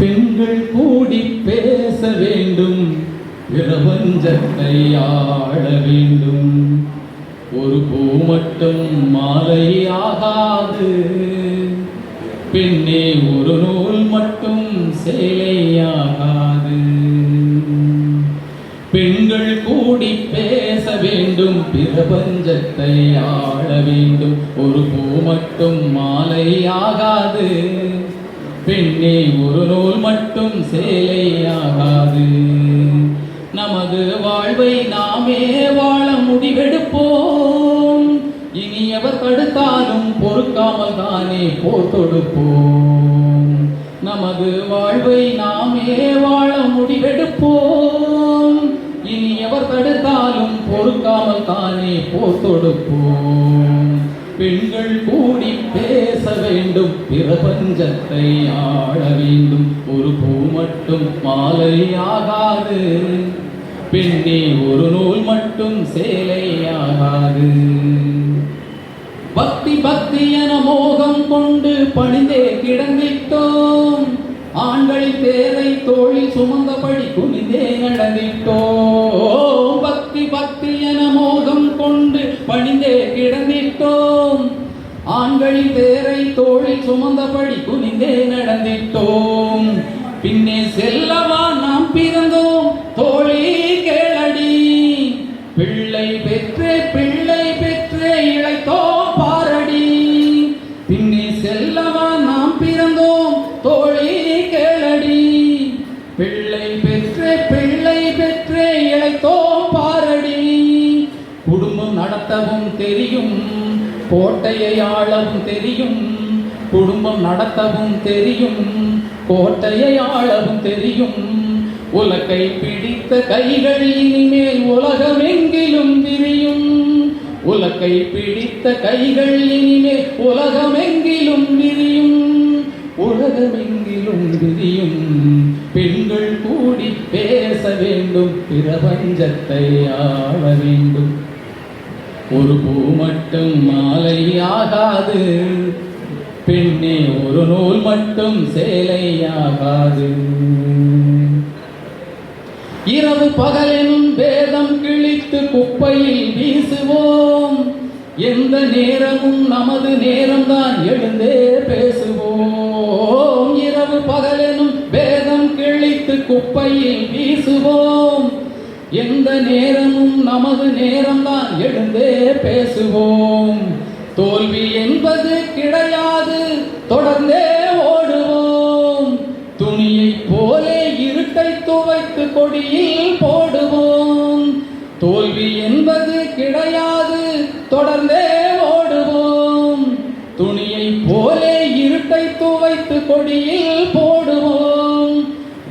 பெண்கள் கூடி பேச வேண்டும். பிரபஞ்சத்தை ஆள வேண்டும். ஒரு பூ மட்டும் மாலை ஆகாது பெண்ணே ஒரு நூல் மட்டும் சேலையாகாது. பெண்கள் கூடி பேச வேண்டும். பிரபஞ்சத்தை ஆள வேண்டும். ஒரு பூ மட்டும் மாலை ஆகாது பெண்ணே ஒரு நூல் மட்டும் சேலையாகாது. நமது வாழ்வை நாமே வாழ முடிவெடுப்போம். இனியவர் தடுத்தாலும் பொறுக்காமல் தானே போட்டொடுப்போம் நமது வாழ்வை நாமே வாழ முடிவெடுப்போம். இனியவர் தடுத்தாலும் பொறுக்காமல் தானே போத்தொடுப்போம் பெண்கள் கூடி பேச வேண்டும். பிரபஞ்சத்தை ஆள வேண்டும். ஒரு பூ மட்டும் மாலை ஆகாது பெண்ணே ஒரு நூல் மட்டும் சேலையாகாது. பக்தி பக்தி என மோகம் கொண்டு பணிந்தே கிடந்திட்டோம். ஆண்களின் தேரை தோளில் சுமந்தபடி குனிந்தே நடந்திட்டோம். பக்தி பக்தி என மோகம் கொண்டு பணிந்தே கிடந்த ஆண்களின் தேரை தோழில் சுமந்தபடி குனிந்தே நடந்திட்டோம். பின்னே செல்லவா நாம் பிறந்தோம். தோழி கேளடி. பிள்ளை பெற்றே பிள்ளை பெற்றே இழைத்தோ பாரடி. பின்னே செல்லவா நாம் பிறந்தோம். தோழி கேளடி. பிள்ளை பெற்றே பிள்ளை பெற்றே இழைத்தோ பாரடி. குடும்பம் நடத்தவும் தெரியும். கோட்டையை ஆளவும் தெரியும் குடும்பம் நடத்தவும் தெரியும் கோட்டையை ஆளவும் தெரியும். உலகை பிடித்த கைகள் இனிமேல் உலகமெங்கிலும் விரியும். உலகை பிடித்த கைகள் இனிமேல் உலகமெங்கிலும் விரியும். உலகமெங்கிலும் விரியும். பெண்கள் கூடி பேச வேண்டும் பிரபஞ்சத்தை ஆள வேண்டும். ஒரு பூ மட்டும் மாலை ஆகாது பெண்ணே ஒரு நூல் மட்டும் சேலையாகாது. இரவு பகலெனும் வேதம் கிழித்து குப்பையில் வீசுவோம். எந்த நேரமும் நமது நேரம்தான் எழுந்தே பேசுவோம். இரவு பகலெனும் வேதம் கிழித்து குப்பையில் வீசுவோம். எந்த நேரமும் நமது நேரம்தான் எழுந்தே பேசுவோம். தோல்வி என்பது கிடையாது தொடர்ந்தே ஓடுவோம். துணியை போலே இருட்டை துவைத்து கொடியில் போடுவோம். தோல்வி என்பது கிடையாது தொடர்ந்தே ஓடுவோம். துணியை போலே இருட்டை துவைத்து கொடியில் போடுவோம்.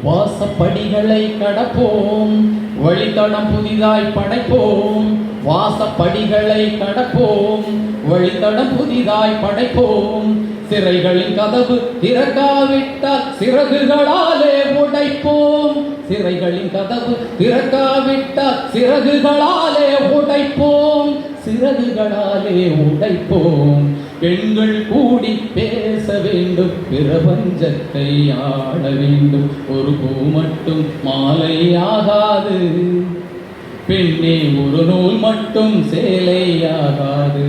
வாசப்படிகளை கடப்போம். வழித்தடம் புதிதாய் படைப்போம். வாசப்படிகளை கடப்போம். வழித்தடம் புதிதாய் படைப்போம். சிறைகளின் கதவு திறக்காவிட்டால் சிறகுகளாலே உடைப்போம். சிறைகளின் கதவு திறக்காவிட்டால் சிறகுகளாலே உடைப்போம். சிறகுகளாலே உடைப்போம். பெண்கள் கூடி பேச வேண்டும் பிரபஞ்சத்தை ஆள வேண்டும். ஒரு பூ மட்டும் மாலை ஆகாது பெண்ணே ஒரு நூல் மட்டும் சேலையாகாது.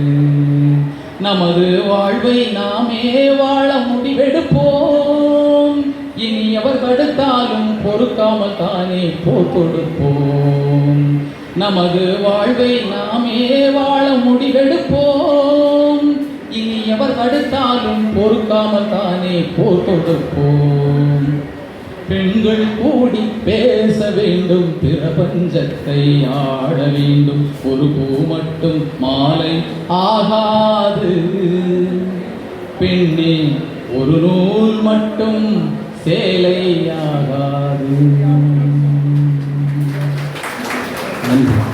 நமது வாழ்வை நாமே வாழ முடிவெடுப்போம். இனி எவர் தடுத்தாலும் பொறுக்காமல் தானே போர் கொடுப்போம். நமது வாழ்வை நாமே வாழ முடிவெடுப்போம். எவர் தடுத்தாலும் பொறுக்காமல் தானே போர் தொடுப்போம். பெண்கள் கூடி பேச வேண்டும் பிரபஞ்சத்தை ஆட வேண்டும். ஒரு பூ மட்டும் மாலை ஆகாது. பெண்ணே ஒரு நூல் மட்டும் சேலையாகாது நன்றி.